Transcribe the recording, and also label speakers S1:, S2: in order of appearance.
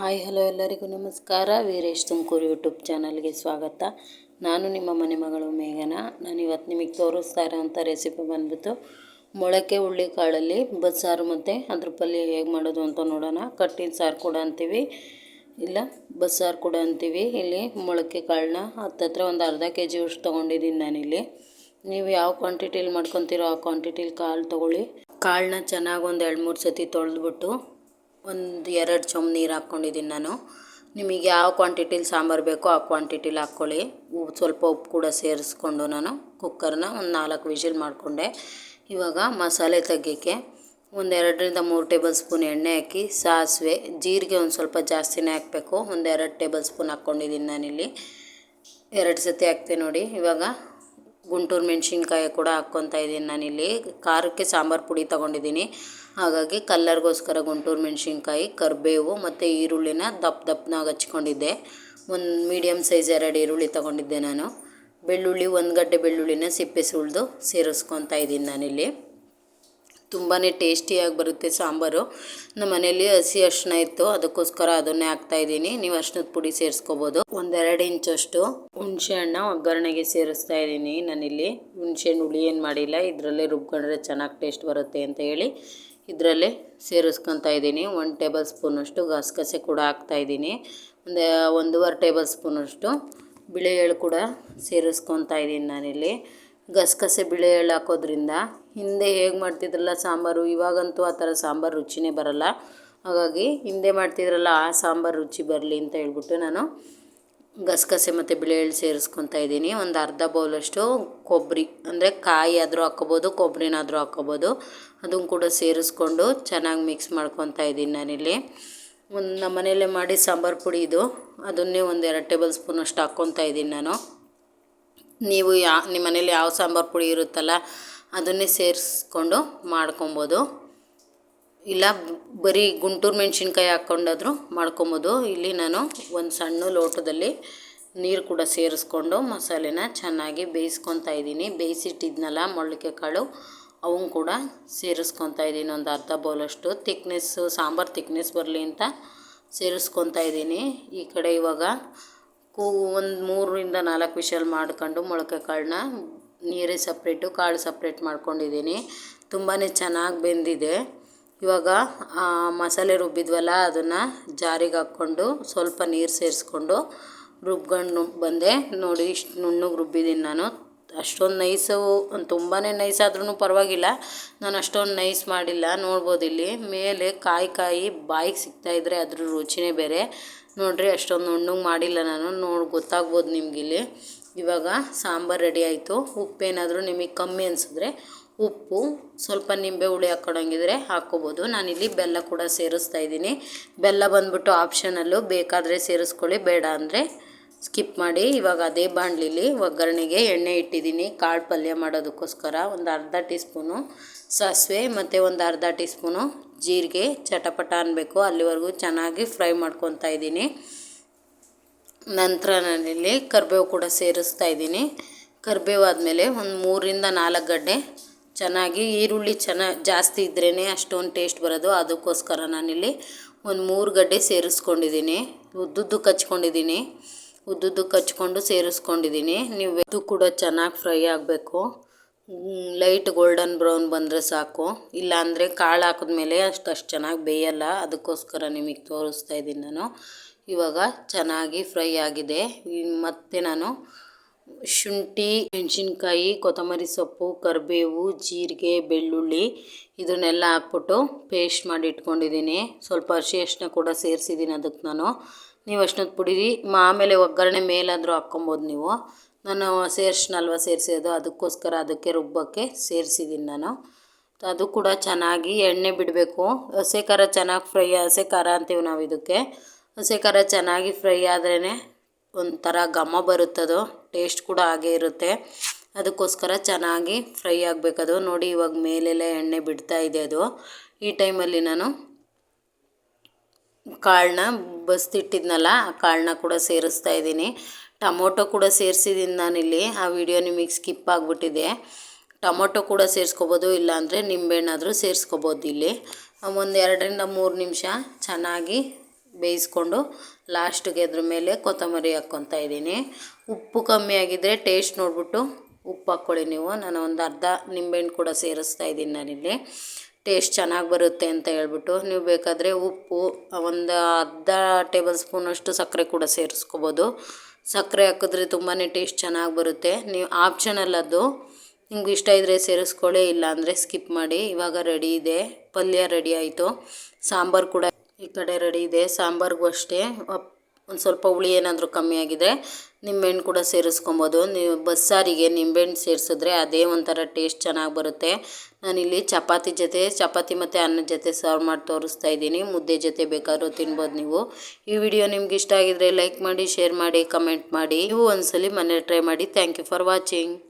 S1: Hi, hello ಎಲ್ಲರಿಗೂ ನಮಸ್ಕಾರ. Veeresh Tumakuru YouTube ಚಾನಲ್ಗೆ ಸ್ವಾಗತ. ನಾನು ನಿಮ್ಮ ಮನೆ ಮಗಳು ಮೇಘನ. ನಾನು ಇವತ್ತು ನಿಮಗೆ ತೋರಿಸ್ತಾ ಇರೋವಂಥ ರೆಸಿಪಿ ಬಂದ್ಬಿಟ್ಟು ಮೊಳಕೆ ಹುಳ್ಳಿ ಕಾಳಲ್ಲಿ ಬಸ್ಸಾರು ಮತ್ತು ಅದ್ರ ಪಲ್ಯ ಹೇಗೆ ಮಾಡೋದು ಅಂತ ನೋಡೋಣ. ಕಟ್ಟಿನ ಸಾರು ಕೂಡ ಅಂತೀವಿ, ಇಲ್ಲ ಬಸ್ಸಾರು ಕೂಡ ಅಂತೀವಿ. ಇಲ್ಲಿ ಮೊಳಕೆ ಕಾಳನ್ನ ಹತ್ತತ್ರ ಒಂದು ಅರ್ಧ ಕೆ ಜಿ ಅಷ್ಟು ತೊಗೊಂಡಿದ್ದೀನಿ ನಾನಿಲ್ಲಿ. ನೀವು ಯಾವ ಕ್ವಾಂಟಿಟಿಲಿ ಮಾಡ್ಕೊತೀರೋ ಆ ಕ್ವಾಂಟಿಟಿಲಿ ಕಾಳು ತೊಗೊಳ್ಳಿ. ಕಾಳನ್ನ ಚೆನ್ನಾಗಿ ಒಂದು ಎರಡು ಮೂರು ಸತಿ ತೊಳೆದ್ಬಿಟ್ಟು ಒಂದು ಎರಡು ಚಮ್ ನೀರು ಹಾಕ್ಕೊಂಡಿದ್ದೀನಿ ನಾನು. ನಿಮಗೆ ಯಾವ ಕ್ವಾಂಟಿಟಿಲಿ ಸಾಂಬಾರು ಬೇಕೋ ಆ ಕ್ವಾಂಟಿಟಿಲಿ ಹಾಕ್ಕೊಳ್ಳಿ. ಉಪ್ಪು ಸ್ವಲ್ಪ ಉಪ್ಪು ಕೂಡ ಸೇರಿಸ್ಕೊಂಡು ನಾನು ಕುಕ್ಕರ್ನ ಒಂದು ನಾಲ್ಕು ವಿಷಿಲ್ ಮಾಡಿಕೊಂಡೆ. ಇವಾಗ ಮಸಾಲೆ ತೆಗಿಯೋಕ್ಕೆ ಒಂದು ಎರಡರಿಂದ ಮೂರು ಟೇಬಲ್ ಸ್ಪೂನ್ ಎಣ್ಣೆ ಹಾಕಿ, ಸಾಸಿವೆ, ಜೀರಿಗೆ ಒಂದು ಸ್ವಲ್ಪ ಜಾಸ್ತಿನೇ ಹಾಕಬೇಕು. ಒಂದು ಎರಡು ಟೇಬಲ್ ಸ್ಪೂನ್ ಹಾಕ್ಕೊಂಡಿದ್ದೀನಿ ನಾನಿಲ್ಲಿ. ಎರಡು ಸತಿ ಹಾಕ್ತೀನಿ ನೋಡಿ. ಇವಾಗ ಗುಂಟೂರು ಮೆಣಸಿನ್ಕಾಯಿ ಕೂಡ ಹಾಕ್ಕೊತಾ ಇದ್ದೀನಿ ನಾನಿಲ್ಲಿ. ಖಾರಕ್ಕೆ ಸಾಂಬಾರು ಪುಡಿ ತೊಗೊಂಡಿದ್ದೀನಿ. ಹಾಗಾಗಿ ಕಲ್ಲರ್ಗೋಸ್ಕರ ಗುಂಟೂರು ಮೆಣಸಿನ್ಕಾಯಿ, ಕರಿಬೇವು ಮತ್ತು ಈರುಳ್ಳಿನ ದಪ್ಪ ದಪ್ಪನಾಗ ಹಚ್ಕೊಂಡಿದ್ದೆ. ಒಂದು ಮೀಡಿಯಮ್ ಸೈಜ್ ಎರಡು ಈರುಳ್ಳಿ ತೊಗೊಂಡಿದ್ದೆ ನಾನು. ಬೆಳ್ಳುಳ್ಳಿ, ಒಂದು ಗಡ್ಡೆ ಬೆಳ್ಳುಳ್ಳಿನ ಸಿಪ್ಪೆ ಸುಳಿದು ಸೇರಿಸ್ಕೊತಾ ಇದ್ದೀನಿ ನಾನಿಲ್ಲಿ. ತುಂಬಾ ಟೇಸ್ಟಿಯಾಗಿ ಬರುತ್ತೆ ಸಾಂಬಾರು. ನಮ್ಮ ಮನೇಲಿ ಹಸಿ ಅರ್ಶಿನ ಇತ್ತು, ಅದಕ್ಕೋಸ್ಕರ ಅದನ್ನೇ ಹಾಕ್ತಾಯಿದ್ದೀನಿ ನೀವು ಅರ್ಶಿನದ ಪುಡಿ ಸೇರಿಸ್ಕೋಬೋದು. ಒಂದೆರಡು ಇಂಚಷ್ಟು ಹುಣಸೆ ಹಣ್ಣು ಒಗ್ಗರಣೆಗೆ ಸೇರಿಸ್ತಾ ಇದ್ದೀನಿ ನಾನಿಲ್ಲಿ. ಹುಣಸೆ ಹಣ್ಣು ಹುಳಿ ಏನು ಮಾಡಿಲ್ಲ, ಇದರಲ್ಲೇ ರುಬ್ಕೊಂಡ್ರೆ ಚೆನ್ನಾಗಿ ಟೇಸ್ಟ್ ಬರುತ್ತೆ ಅಂತ ಹೇಳಿ ಇದರಲ್ಲೇ ಸೇರಿಸ್ಕೊತಾ ಇದ್ದೀನಿ. ಒಂದು ಟೇಬಲ್ ಸ್ಪೂನಷ್ಟು ಗಸಗಸೆ ಕೂಡ ಹಾಕ್ತಾಯಿದ್ದೀನಿ ಒಂದು, ಒಂದೂವರೆ ಟೇಬಲ್ ಸ್ಪೂನಷ್ಟು ಬಿಳಿ ಎಳ್ಳು ಕೂಡ ಸೇರಿಸ್ಕೊತಾ ಇದ್ದೀನಿ ನಾನಿಲ್ಲಿ. ಗಸಗಸೆ ಬಿಳೆ ಎಳ್ಳು ಹಾಕೋದ್ರಿಂದ ಹಿಂದೆ ಹೇಗೆ ಮಾಡ್ತಿದ್ರಲ್ಲ ಸಾಂಬಾರು? ಇವಾಗಂತೂ ಆ ಥರ ಸಾಂಬಾರು ರುಚಿನೇ ಬರಲ್ಲ. ಹಾಗಾಗಿ ಹಿಂದೆ ಮಾಡ್ತಿದ್ರಲ್ಲ ಆ ಸಾಂಬಾರು ರುಚಿ ಬರಲಿ ಅಂತ ಹೇಳ್ಬಿಟ್ಟು ನಾನು ಗಸಗಸೆ ಮತ್ತು ಬಿಳೆ ಎಳ್ಳು ಸೇರಿಸ್ಕೊತಾ ಇದ್ದೀನಿ. ಒಂದು ಅರ್ಧ ಬೌಲಷ್ಟು ಕೊಬ್ಬರಿ, ಅಂದರೆ ಕಾಯಿ ಆದರೂ ಹಾಕ್ಕೋಬೋದು, ಕೊಬ್ಬರಿನಾದರೂ ಹಾಕ್ಕೋಬೋದು. ಅದನ್ನು ಕೂಡ ಸೇರಿಸ್ಕೊಂಡು ಚೆನ್ನಾಗಿ ಮಿಕ್ಸ್ ಮಾಡ್ಕೊತಾ ಇದ್ದೀನಿ ನಾನಿಲ್ಲಿ. ಒಂದು ನಮ್ಮ ಮನೆಯಲ್ಲೇ ಮಾಡಿ ಸಾಂಬಾರು ಪುಡಿ ಇದು. ಅದನ್ನೇ ಒಂದು ಎರಡು ಟೇಬಲ್ ಸ್ಪೂನ್ ಅಷ್ಟು ಹಾಕ್ಕೊತಾ ಇದ್ದೀನಿ ನಾನು. ನೀವು ಯಾ, ನಿಮ್ಮ ಮನೇಲಿ ಯಾವ ಸಾಂಬಾರು ಪುಡಿ ಇರುತ್ತಲ್ಲ, ಅದನ್ನೇ ಸೇರಿಸ್ಕೊಂಡು ಮಾಡ್ಕೊಬೋದು. ಇಲ್ಲ, ಬರೀ ಗುಂಟೂರು ಮೆಣಸಿನ್ಕಾಯಿ ಹಾಕ್ಕೊಂಡಾದ್ರೂ ಮಾಡ್ಕೊಬೋದು. ಇಲ್ಲಿ ನಾನು ಒಂದು ಸಣ್ಣ ಲೋಟದಲ್ಲಿ ನೀರು ಕೂಡ ಸೇರಿಸ್ಕೊಂಡು ಮಸಾಲೆನ ಚೆನ್ನಾಗಿ ಬೇಯಿಸ್ಕೊತಾ ಇದ್ದೀನಿ. ಬೇಯಿಸಿಟ್ಟಿದ್ನಲ್ಲ ಮೊಳಕೆ ಕಾಳು ಅವನ್ನ ಕೂಡ ಸೇರಿಸ್ಕೊತಾ ಇದ್ದೀನಿ. ಒಂದು ಅರ್ಧ ಬೌಲಷ್ಟು ತಿಕ್ನೆಸ್ಸು, ಸಾಂಬಾರು ತಿಕ್ನೆಸ್ ಬರಲಿ ಅಂತ ಸೇರಿಸ್ಕೊತಾ ಇದ್ದೀನಿ. ಈ ಕಡೆ ಇವಾಗ ಕೂ ಒಂದು ಮೂರರಿಂದ ನಾಲ್ಕು ವಿಷಲ್ ಮಾಡ್ಕೊಂಡು ಮೊಳಕೆ ಕಾಳನ್ನ ನೀರೇ ಸಪ್ರೇಟು ಕಾಳು ಸಪ್ರೇಟ್ ಮಾಡ್ಕೊಂಡಿದ್ದೀನಿ. ತುಂಬಾ ಚೆನ್ನಾಗಿ ಬೆಂದಿದೆ. ಇವಾಗ ಮಸಾಲೆ ರುಬ್ಬಿದ್ವಲ್ಲ, ಅದನ್ನು ಜಾರಿಗೆ ಹಾಕ್ಕೊಂಡು ಸ್ವಲ್ಪ ನೀರು ಸೇರಿಸ್ಕೊಂಡು ರುಬ್ಕೊಂಡು ಬಂದೆ. ನೋಡಿ, ಇಷ್ಟು ನುಣ್ಣಗೆ ರುಬ್ಬಿದ್ದೀನಿ ನಾನು. ಅಷ್ಟೊಂದು ನೈಸು ತುಂಬಾ ನೈಸ್ ಆದ್ರೂ ಪರವಾಗಿಲ್ಲ. ನಾನು ಅಷ್ಟೊಂದು ನೈಸ್ ಮಾಡಿಲ್ಲ. ನೋಡ್ಬೋದು ಇಲ್ಲಿ. ಮೇಲೆ ಕಾಯಿ ಕಾಯಿ ಬಾಯಿಗೆ ಸಿಗ್ತಾಯಿದ್ರೆ ಅದ್ರ ರುಚಿನೇ ಬೇರೆ. ನೋಡಿರಿ ಅಷ್ಟೊಂದು ನುಣ್ಣಗೆ ಮಾಡಿಲ್ಲ ನಾನು. ನೋಡಿ, ಗೊತ್ತಾಗ್ಬೋದು ನಿಮಗಿಲ್ಲಿ. ಇವಾಗ ಸಾಂಬಾರು ರೆಡಿ ಆಯಿತು. ಉಪ್ಪೇನಾದರೂ ನಿಮಗೆ ಕಮ್ಮಿ ಅನಿಸಿದ್ರೆ ಉಪ್ಪು, ಸ್ವಲ್ಪ ನಿಂಬೆ ಹುಳಿ ಹಾಕ್ಕೊಳಂಗಿದ್ರೆ ಹಾಕ್ಕೋಬೋದು. ನಾನಿಲ್ಲಿ ಬೆಲ್ಲ ಕೂಡ ಸೇರಿಸ್ತಾ ಇದ್ದೀನಿ. ಬೆಲ್ಲ ಬಂದ್ಬಿಟ್ಟು ಆಪ್ಷನಲ್ಲು ಬೇಕಾದರೆ ಸೇರಿಸ್ಕೊಳ್ಳಿ. ಬೇಡ ಅಂದರೆ ಸ್ಕಿಪ್ ಮಾಡಿ. ಇವಾಗ ಅದೇ ಬಾಣಲಿಲಿ ಒಗ್ಗರಣೆಗೆ ಎಣ್ಣೆ ಇಟ್ಟಿದ್ದೀನಿ. ಕಾಳು ಪಲ್ಯ ಮಾಡೋದಕ್ಕೋಸ್ಕರ ಒಂದು ಅರ್ಧ ಟೀ ಸ್ಪೂನು ಸಾಸಿವೆ ಮತ್ತು ಒಂದು ಅರ್ಧ ಟೀ ಸ್ಪೂನು ಜೀರಿಗೆ ಚಟಪಟ ಅನ್ನಬೇಕು ಅಲ್ಲಿವರೆಗೂ ಚೆನ್ನಾಗಿ ಫ್ರೈ ಮಾಡ್ಕೊತಾ ಇದ್ದೀನಿ. ನಂತರ ನಾನಿಲ್ಲಿ ಕರಿಬೇವು ಕೂಡ ಸೇರಿಸ್ತಾ ಇದ್ದೀನಿ. ಕರಿಬೇವು ಆದಮೇಲೆ ಒಂದು ಮೂರಿಂದ ನಾಲ್ಕು ಗಡ್ಡೆ ಚೆನ್ನಾಗಿ ಈರುಳ್ಳಿ ಚೆನ್ನಾಗಿ ಜಾಸ್ತಿ ಇದ್ರೇ ಅಷ್ಟೊಂದು ಟೇಸ್ಟ್ ಬರೋದು. ಅದಕ್ಕೋಸ್ಕರ ನಾನಿಲ್ಲಿ ಒಂದು ಮೂರು ಗಡ್ಡೆ ಸೇರಿಸ್ಕೊಂಡಿದ್ದೀನಿ. ಉದ್ದುದ್ದು ಕಚ್ಕೊಂಡಿದ್ದೀನಿ. ಉದ್ದುದ್ದು ಕಚ್ಕೊಂಡು ಸೇರಿಸ್ಕೊಂಡಿದ್ದೀನಿ. ನೀವು ಕೂಡ ಚೆನ್ನಾಗಿ ಫ್ರೈ ಆಗಬೇಕು. ಲೈಟ್ ಗೋಲ್ಡನ್ ಬ್ರೌನ್ ಬಂದರೆ ಸಾಕು. ಇಲ್ಲಾಂದರೆ ಕಾಳು ಹಾಕಿದ್ಮೇಲೆ ಅಷ್ಟು ಅಷ್ಟು ಚೆನ್ನಾಗಿ ಬೇಯಲ್ಲ. ಅದಕ್ಕೋಸ್ಕರ ನಿಮಗೆ ತೋರಿಸ್ತಾ ಇದ್ದೀನಿ ನಾನು. ಇವಾಗ ಚೆನ್ನಾಗಿ ಫ್ರೈ ಆಗಿದೆ. ಮತ್ತು ನಾನು ಶುಂಠಿ, ಮೆಣಸಿನ್ಕಾಯಿ, ಕೊತ್ತಂಬರಿ ಸೊಪ್ಪು, ಕರಿಬೇವು, ಜೀರಿಗೆ, ಬೆಳ್ಳುಳ್ಳಿ ಇದನ್ನೆಲ್ಲ ಹಾಕ್ಬಿಟ್ಟು ಪೇಸ್ಟ್ ಮಾಡಿ ಇಟ್ಕೊಂಡಿದ್ದೀನಿ. ಸ್ವಲ್ಪ ಹಸಿ ಅರಿಶಿನ ಕೂಡ ಸೇರಿಸಿದ್ದೀನಿ ಅದಕ್ಕೆ ನಾನು. ನೀವು ಅಷ್ಟೊಂದು ಪುಡಿ ಆಮೇಲೆ ಒಗ್ಗರಣೆ ಮೇಲಾದರೂ ಹಾಕ್ಕೊಬೋದು ನೀವು. ನಾನು ಸೇರ್ಸಿನಲ್ವ ಸೇರಿಸೋದು ಅದಕ್ಕೋಸ್ಕರ ಅದಕ್ಕೆ ರುಬ್ಬಕ್ಕೆ ಸೇರಿಸಿದ್ದೀನಿ ನಾನು. ಅದು ಕೂಡ ಚೆನ್ನಾಗಿ ಎಣ್ಣೆ ಬಿಡಬೇಕು. ಹಸೆ ಖಾರ ಚೆನ್ನಾಗಿ ಫ್ರೈ, ಹಸೆ ಖಾರ ಅಂತೀವಿ ನಾವು ಇದಕ್ಕೆ. ಹಸೆ ಖಾರ ಚೆನ್ನಾಗಿ ಫ್ರೈ ಆದ್ರೇ ಒಂಥರ ಘಮ ಬರುತ್ತದು ಟೇಸ್ಟ್ ಕೂಡ ಹಾಗೇ ಇರುತ್ತೆ. ಅದಕ್ಕೋಸ್ಕರ ಚೆನ್ನಾಗಿ ಫ್ರೈ ಆಗಬೇಕದು ನೋಡಿ ಇವಾಗ ಮೇಲೆಲ್ಲ ಎಣ್ಣೆ ಬಿಡ್ತಾ ಇದೆ ಅದು. ಈ ಟೈಮಲ್ಲಿ ನಾನು ಕಾಳನ್ನ ಬಸ್ತಿಟ್ಟಿದ್ನಲ್ಲ, ಆ ಕಾಳನ್ನ ಕೂಡ ಸೇರಿಸ್ತಾ ಇದ್ದೀನಿ. ಟೊಮೊಟೊ ಕೂಡ ಸೇರಿಸಿದ್ದೀನಿ ನಾನಿಲ್ಲಿ. ಆ ವಿಡಿಯೋ ನಿಮಗೆ ಸ್ಕಿಪ್ ಆಗಿಬಿಟ್ಟಿದೆ. ಟೊಮೊಟೊ ಕೂಡ ಸೇರಿಸ್ಕೋಬೋದು, ಇಲ್ಲಾಂದರೆ ನಿಂಬೆಹಣ್ಣಾದರೂ ಸೇರಿಸ್ಕೋಬೋದು ಇಲ್ಲಿ. ಒಂದು ಎರಡರಿಂದ ಮೂರು ನಿಮಿಷ ಚೆನ್ನಾಗಿ ಬೇಯಿಸ್ಕೊಂಡು ಲಾಸ್ಟಿಗೆ ಅದ್ರ ಮೇಲೆ ಕೊತ್ತಂಬರಿ ಹಾಕ್ಕೊತಾ ಇದ್ದೀನಿ. ಉಪ್ಪು ಕಮ್ಮಿ ಆಗಿದ್ದರೆ ಟೇಸ್ಟ್ ನೋಡಿಬಿಟ್ಟು ಉಪ್ಪು ಹಾಕ್ಕೊಳ್ಳಿ ನೀವು. ನಾನು ಒಂದು ಅರ್ಧ ನಿಂಬೆಹಣ್ಣು ಕೂಡ ಸೇರಿಸ್ತಾ ಇದ್ದೀನಿ ನಾನಿಲ್ಲಿ. ಟೇಸ್ಟ್ ಚೆನ್ನಾಗಿ ಬರುತ್ತೆ ಅಂತ ಹೇಳ್ಬಿಟ್ಟು ನೀವು ಬೇಕಾದರೆ ಉಪ್ಪು, ಒಂದು ಅರ್ಧ ಟೇಬಲ್ ಸ್ಪೂನಷ್ಟು ಸಕ್ಕರೆ ಕೂಡ ಸೇರಿಸ್ಕೋಬೋದು. ಸಕ್ಕರೆ ಹಾಕಿದ್ರೆ ತುಂಬಾ ಟೇಸ್ಟ್ ಚೆನ್ನಾಗಿ ಬರುತ್ತೆ. ನೀವು ಆಪ್ಷನಲ್ ಅದು. ನಿಮ್ಗೆ ಇಷ್ಟ ಇದ್ದರೆ ಸೇರಿಸ್ಕೊಳ್ಳಿ ಇಲ್ಲ ಅಂದರೆ ಸ್ಕಿಪ್ ಮಾಡಿ. ಇವಾಗ ರೆಡಿ ಇದೆ. ಪಲ್ಯ ರೆಡಿ ಆಯಿತು. ಸಾಂಬಾರು ಕೂಡ ಈ ಕಡೆ ರೆಡಿ ಇದೆ. ಸಾಂಬಾರಿಗೂ ಅಷ್ಟೇ. ಒಂದು ಸ್ವಲ್ಪ ಹುಳಿ ಏನಾದರೂ ಕಮ್ಮಿ ಆಗಿದ್ರೆ ನಿಂಬೆಹಣ್ಣು ಕೂಡ ಸೇರಿಸ್ಕೊಬೋದು. ನೀವು ಬಸ್ಸಾರಿಗೆ ನಿಂಬೆಹಣ್ಣು ಸೇರಿಸಿದ್ರೆ ಅದೇ ಒಂಥರ ಟೇಸ್ಟ್ ಚೆನ್ನಾಗಿ ಬರುತ್ತೆ. ನಾನಿಲ್ಲಿ ಚಪಾತಿ ಜೊತೆ, ಚಪಾತಿ ಮತ್ತು ಅನ್ನದ ಜೊತೆ ಸರ್ವ್ ಮಾಡಿ ತೋರಿಸ್ತಾ ಇದ್ದೀನಿ. ಮುದ್ದೆ ಜೊತೆ ಬೇಕಾದರೂ ತಿನ್ಬೋದು ನೀವು. ಈ ವಿಡಿಯೋ ನಿಮ್ಗೆ ಇಷ್ಟ ಆಗಿದ್ರೆ ಲೈಕ್ ಮಾಡಿ, ಶೇರ್ ಮಾಡಿ, ಕಮೆಂಟ್ ಮಾಡಿ. ನೀವು ಒಂದ್ಸಲಿ ಮನೇಲಿ ಟ್ರೈ ಮಾಡಿ. Thank you for watching.